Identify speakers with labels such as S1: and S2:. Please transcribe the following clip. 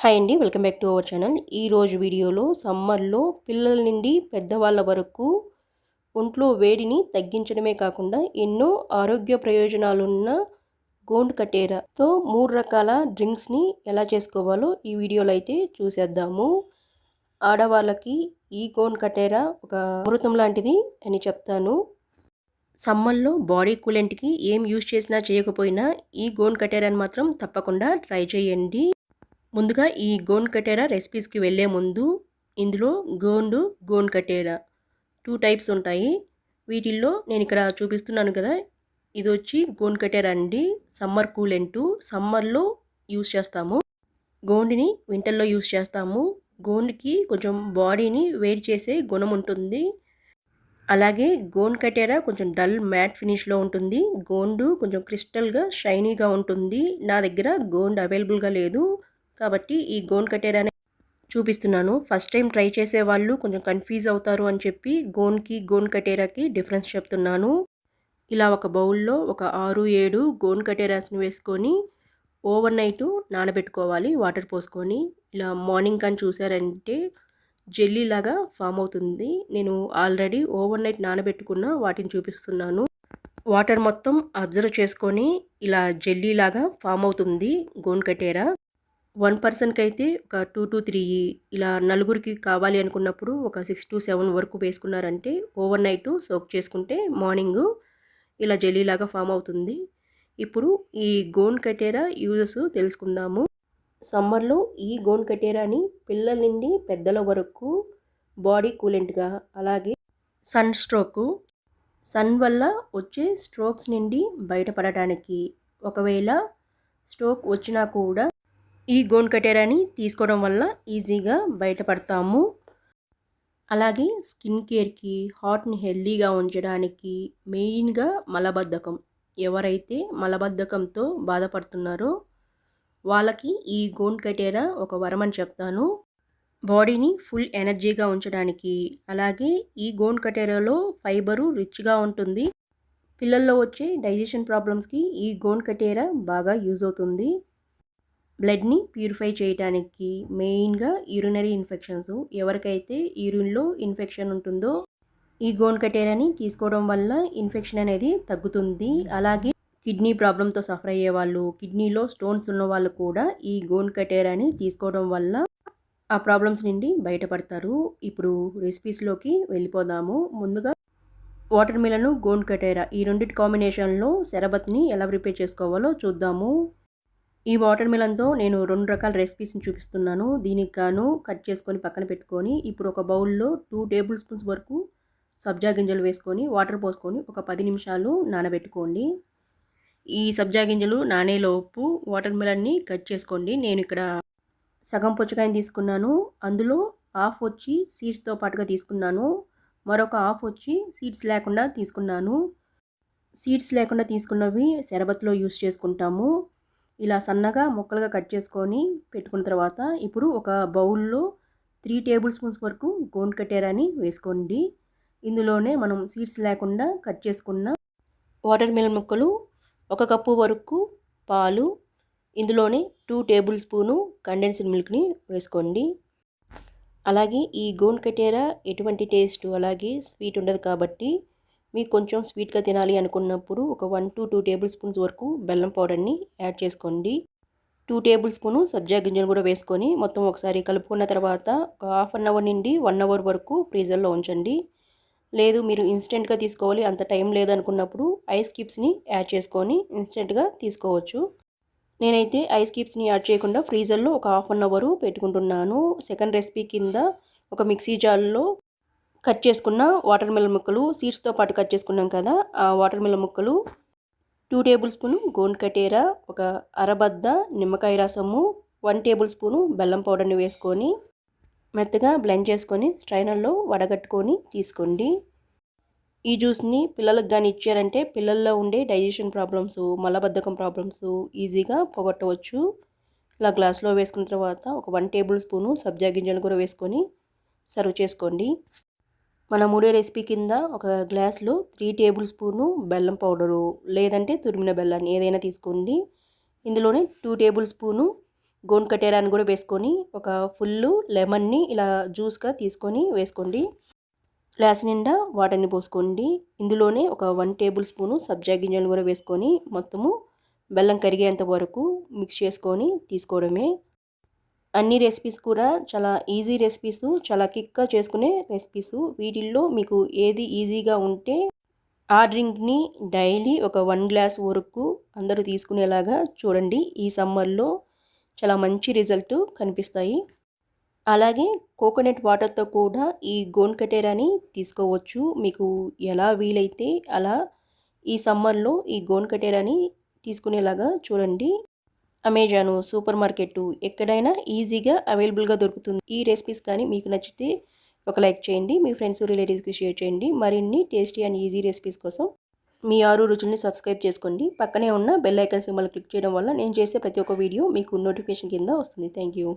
S1: Hi అండి welcome back to our channel ఈరోజు వీడియోలో సమ్మర్లో పిల్లల నుండి పెద్దవాళ్ళ వరకు ఒంట్లో వేడిని తగ్గించడమే కాకుండా ఎన్నో ఆరోగ్య ప్రయోజనాలున్న గోండ్ కటేరాతో మూడు రకాల డ్రింక్స్ని ఎలా చేసుకోవాలో ఈ వీడియోలో అయితే చూసేద్దాము. ఆడవాళ్ళకి ఈ గోండ్ కటేరా ఒక అమృతం లాంటిది అని చెప్తాను. సమ్మర్లో బాడీ కూలెంట్కి ఏం యూజ్ చేసినా చేయకపోయినా ఈ గోన్ కటేరాని మాత్రం తప్పకుండా ట్రై చేయండి. ముందుగా ఈ గోన్ కటేరా రెసిపీస్కి వెళ్ళే ముందు ఇందులో గోండు గోన్ కటేరా టూ టైప్స్ ఉంటాయి. వీటిల్లో నేను ఇక్కడ చూపిస్తున్నాను కదా ఇది వచ్చి గోన్ కటేరా అండి. సమ్మర్ కూలెంటు సమ్మర్లో యూస్ చేస్తాము. గోండిని వింటర్లో యూస్ చేస్తాము. గోండ్కి కొంచెం బాడీని వేడి చేసే గుణం ఉంటుంది. అలాగే గోన్ కటేరా కొంచెం డల్ మ్యాట్ ఫినిష్లో ఉంటుంది. గోండు కొంచెం క్రిస్టల్గా షైనీగా ఉంటుంది. నా దగ్గర గోండ్ అవైలబుల్గా లేదు. కాబట్టి ఈ గోన్ కటేరానే చూపిస్తున్నాను. ఫస్ట్ టైం ట్రై చేసే వాళ్ళు కొంచెం కన్ఫ్యూజ్ అవుతారు అని చెప్పి గోన్కి గోన్ కటేరాకి డిఫరెన్స్ చెప్తున్నాను. ఇలా ఒక బౌల్లో ఒక ఆరు ఏడు గోన్ కటేరాస్ని వేసుకొని ఓవర్ నైట్ నానబెట్టుకోవాలి వాటర్ పోసుకొని. ఇలా మార్నింగ్ కానీ చూసారంటే జెల్లీ లాగా ఫామ్ అవుతుంది. నేను ఆల్రెడీ ఓవర్ నైట్ నానబెట్టుకున్న వాటిని చూపిస్తున్నాను. వాటర్ మొత్తం అబ్జర్వ్ చేసుకొని ఇలా జెల్లీ లాగా ఫామ్ అవుతుంది గోన్ కటేరా వన్ పర్సన్కి అయితే ఒక టూ టు త్రీ ఇలా నలుగురికి కావాలి అనుకున్నప్పుడు ఒక సిక్స్ టు సెవెన్ వరకు వేసుకున్నారంటే ఓవర్ నైట్ సోక్ చేసుకుంటే మార్నింగ్ ఇలా జెల్లీ లాగా ఫామ్ అవుతుంది. ఇప్పుడు ఈ గోన్ కటేరా యూజెస్ తెలుసుకుందాము. సమ్మర్లో ఈ గోన్ కటేరాని పిల్లల నుండి పెద్దల వరకు బాడీ కూలెంట్గా అలాగే సన్ స్ట్రోక్ సన్ వల్ల వచ్చే స్ట్రోక్స్ నుండి బయటపడటానికి ఒకవేళ స్ట్రోక్ వచ్చినా కూడా ఈ గోన్ కటేరాని తీసుకోవడం వల్ల ఈజీగా బయటపడతాము. అలాగే స్కిన్ కేర్కి హార్ట్ని హెల్దీగా ఉంచడానికి మెయిన్గా మలబద్ధకం. ఎవరైతే మలబద్ధకంతో బాధపడుతున్నారో వాళ్ళకి ఈ గోన్ కటేరా ఒక వరం అని చెప్తాను. బాడీని ఫుల్ ఎనర్జీగా ఉంచడానికి అలాగే ఈ గోన్ కటేరాలో ఫైబరు రిచ్గా ఉంటుంది. పిల్లల్లో వచ్చే డైజెషన్ ప్రాబ్లమ్స్కి ఈ గోన్ కటేరా బాగా యూజ్ అవుతుంది. బ్లడ్ని ప్యూరిఫై చేయడానికి మెయిన్గా యూరినరీ ఇన్ఫెక్షన్స్. ఎవరికైతే యూరిన్లో ఇన్ఫెక్షన్ ఉంటుందో ఈ గోన్ కటేరాని తీసుకోవడం వల్ల ఇన్ఫెక్షన్ అనేది తగ్గుతుంది. అలాగే కిడ్నీ ప్రాబ్లంతో సఫర్ అయ్యే వాళ్ళు కిడ్నీలో స్టోన్స్ ఉన్న వాళ్ళు కూడా ఈ గోన్ కటేరాని తీసుకోవడం వల్ల ఆ ప్రాబ్లమ్స్ నుండి బయటపడతారు. ఇప్పుడు రెసిపీస్లోకి వెళ్ళిపోదాము. ముందుగా వాటర్ మిలను గోన్ కటేరా ఈ రెండింటి కాంబినేషన్లో శరబత్ని ఎలా ప్రిపేర్ చేసుకోవాలో చూద్దాము. ఈ వాటర్ మిలన్తో నేను రెండు రకాల రెసిపీస్ని చూపిస్తున్నాను. దీనికి గాను కట్ చేసుకొని పక్కన పెట్టుకొని ఇప్పుడు ఒక బౌల్లో టూ టేబుల్ స్పూన్స్ వరకు సబ్జా గింజలు వేసుకొని వాటర్ పోసుకొని ఒక పది నిమిషాలు నానబెట్టుకోండి. ఈ సబ్జా గింజలు నానేలోపు వాటర్ మిలన్ని కట్ చేసుకోండి. నేను ఇక్కడ సగం పుచ్చకాయని తీసుకున్నాను. అందులో హాఫ్ వచ్చి సీడ్స్తో పాటుగా తీసుకున్నాను. మరొక హాఫ్ వచ్చి సీడ్స్ లేకుండా తీసుకున్నాను. సీడ్స్ లేకుండా తీసుకున్నవి శరబత్లో యూస్ చేసుకుంటాము. ఇలా సన్నగా ముక్కలుగా కట్ చేసుకొని పెట్టుకున్న తర్వాత ఇప్పుడు ఒక బౌల్లో త్రీ టేబుల్ స్పూన్స్ వరకు గోండ్ కట్టేరాని వేసుకోండి. ఇందులోనే మనం సీడ్స్ లేకుండా కట్ చేసుకున్న వాటర్ మిలన్ ముక్కలు ఒక కప్పు వరకు పాలు ఇందులోనే టూ టేబుల్ స్పూను కండెన్స్డ్ మిల్క్ని వేసుకోండి. అలాగే ఈ గోండ్ కటేరా ఎటువంటి టేస్ట్ అలాగే స్వీట్ ఉండదు కాబట్టి మీకు కొంచెం స్వీట్గా తినాలి అనుకున్నప్పుడు ఒక one to two tablespoons వరకు బెల్లం పౌడర్ని యాడ్ చేసుకోండి. టూ టేబుల్ స్పూను సబ్జా గింజలు కూడా వేసుకొని మొత్తం ఒకసారి కలుపుకున్న తర్వాత ఒక హాఫ్ అన్ అవర్ నుండి వన్ అవర్ వరకు ఫ్రీజర్లో ఉంచండి. లేదు మీరు ఇన్స్టెంట్గా తీసుకోవాలి అంత టైం లేదు అనుకున్నప్పుడు ఐస్ క్యూబ్స్ని యాడ్ చేసుకొని ఇన్స్టెంట్గా తీసుకోవచ్చు. నేనైతే ఐస్ క్యూబ్స్ని యాడ్ చేయకుండా ఫ్రీజర్లో ఒక హాఫ్ అన్ అవరు పెట్టుకుంటున్నాను. సెకండ్ రెసిపీ కింద ఒక మిక్సీ జార్లో కట్ చేసుకున్న వాటర్ మిలన్ ముక్కలు సీడ్స్తో పాటు కట్ చేసుకున్నాం కదా ఆ వాటర్ మిల్లన్ ముక్కలు two tablespoon gond katira ఒక అరబద్ద నిమ్మకాయ రసము వన్ టేబుల్ స్పూను బెల్లం పౌడర్ని వేసుకొని మెత్తగా బ్లెండ్ చేసుకొని స్ట్రైనర్లో వడగట్టుకొని తీసుకోండి. ఈ జ్యూస్ని పిల్లలకు కానీ ఇచ్చారంటే పిల్లల్లో ఉండే డైజెషన్ ప్రాబ్లమ్స్ మలబద్ధకం ప్రాబ్లమ్స్ ఈజీగా పోగొట్టవచ్చు. ఇలా గ్లాస్లో వేసుకున్న తర్వాత ఒక వన్ టేబుల్ స్పూను సబ్జా గింజలు కూడా వేసుకొని సర్వ్ చేసుకోండి. మన మూడే రెసిపీ కింద ఒక గ్లాస్లో త్రీ టేబుల్ స్పూను బెల్లం పౌడరు లేదంటే తురిమిన బెల్లాన్ని ఏదైనా తీసుకోండి. ఇందులోనే టూ టేబుల్ స్పూను గోన్ కటేరాన్ని కూడా వేసుకొని ఒక ఫుల్ లెమన్ని ఇలా జ్యూస్గా తీసుకొని వేసుకోండి. గ్లాస్ నిండా వాటర్ని పోసుకోండి. ఇందులోనే ఒక వన్ టేబుల్ స్పూను సబ్జా గింజలు కూడా వేసుకొని మొత్తము బెల్లం కరిగేంత వరకు మిక్స్ చేసుకొని తీసుకోవడమే. అన్ని రెసిపీస్ కూడా చాలా ఈజీ రెసిపీస్ చాలా క్విక్గా చేసుకునే రెసిపీస్ వీటిల్లో మీకు ఏది ఈజీగా ఉంటే ఆ డ్రింక్ని డైలీ ఒక వన్ గ్లాస్ వరకు అందరూ తీసుకునేలాగా చూడండి. ఈ సమ్మర్లో చాలా మంచి రిజల్ట్ కనిపిస్తాయి. అలాగే కోకోనట్ వాటర్తో కూడా ఈ గోన్ కటేరాని తీసుకోవచ్చు. మీకు ఎలా వీలైతే అలా ఈ సమ్మర్లో ఈ గోన్ కటేరాని తీసుకునేలాగా చూడండి. అమెజాను సూపర్ మార్కెట్ ఎక్కడైనా ఈజీగా అవైలబుల్గా దొరుకుతుంది. ఈ రెసిపీస్ కానీ మీకు నచ్చితే ఒక లైక్ చేయండి మీ ఫ్రెండ్స్ రిలేటివ్స్కి షేర్ చేయండి. మరిన్ని టేస్టీ అండ్ ఈజీ రెసిపీస్ కోసం మీ ఆరు రుచుల్ని సబ్స్క్రైబ్ చేసుకోండి. పక్కనే ఉన్న బెల్ ఐకన్ సింబల్ క్లిక్ చేయడం వల్ల నేను చేసే ప్రతి ఒక్క వీడియో మీకు నోటిఫికేషన్ కింద వస్తుంది. Thank you